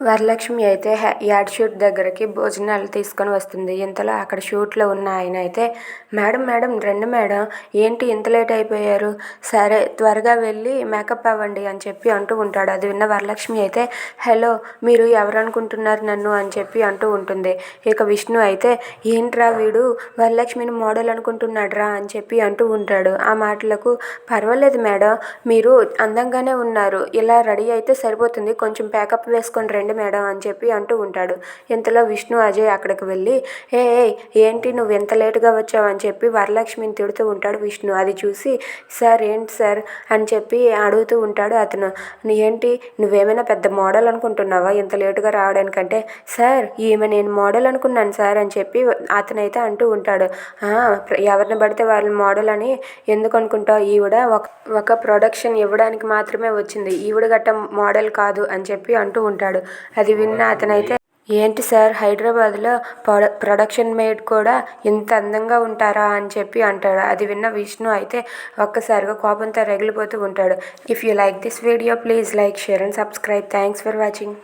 వరలక్ష్మి అయితే ad shoot దగ్గరికి భోజనాలు తీసుకొని వస్తుంది. ఇంతలో అక్కడ షూట్లో ఉన్న ఆయన అయితే మేడం మేడం రండి మేడం. ఏంటి ఇంత లేట్ అయిపోయారు? సరే త్వరగా వెళ్ళి మేకప్ అవ్వండి అని చెప్పి అంటూ ఉంటాడు. అది విన్న వరలక్ష్మి అయితే హలో మీరు ఎవరనుకుంటున్నారు నన్ను? అని చెప్పి అంటూ ఉంటుంది. ఇక విష్ణు అయితే ఏంట్రా వీడు? వరలక్ష్మిని మోడల్ అనుకుంటున్నాడ్రా? అని చెప్పి అంటూ ఉంటాడు. ఆ మాటలకు పర్వాలేదు మేడం మీరు అందంగానే ఉన్నారు. ఇలా రెడీ అయితే సరిపోతుంది. కొంచెం ప్యాకప్ వేసుకొని రండి మేడం అని చెప్పి అంటూ ఉంటాడు. ఇంతలో విష్ణు అజయ్ అక్కడికి వెళ్ళి ఏ ఏంటి నువ్వు ఎంత లేటుగా వచ్చావు? అని చెప్పి వరలక్ష్మిని తిడుతూ ఉంటాడు విష్ణు. అది చూసి సార్ ఏంటి సార్? అని చెప్పి అడుగుతూ ఉంటాడు అతను. ఏంటి? నువ్వేమైనా పెద్ద మోడల్ అనుకుంటున్నావా ఇంత లేటుగా రావడానికంటే? సార్ ఈమె నేను మోడల్ అనుకున్నాను సార్ అని చెప్పి అతనైతే అంటూ ఉంటాడు. ఎవరిని పడితే వాళ్ళ మోడల్ అని ఎందుకు అనుకుంటావు? ఈవిడ ఒక ఒక ప్రొడక్షన్ ఇవ్వడానికి మాత్రమే వచ్చింది. ఈవిడ గట్ట మోడల్ కాదు అని చెప్పి అంటూ ఉంటాడు. అది విన్న అతనైతే ఏంటి సార్ హైదరాబాద్లో ప్రొడ ప్రొడక్షన్ మేడ్ కూడా ఇంత అందంగా ఉంటారా? అని చెప్పి అంటాడు. అది విన్న విష్ణు అయితే ఒక్కసారిగా కోపంతో రగిలిపోతూ ఉంటాడు. If you like this video please like share and subscribe. Thanks for watching.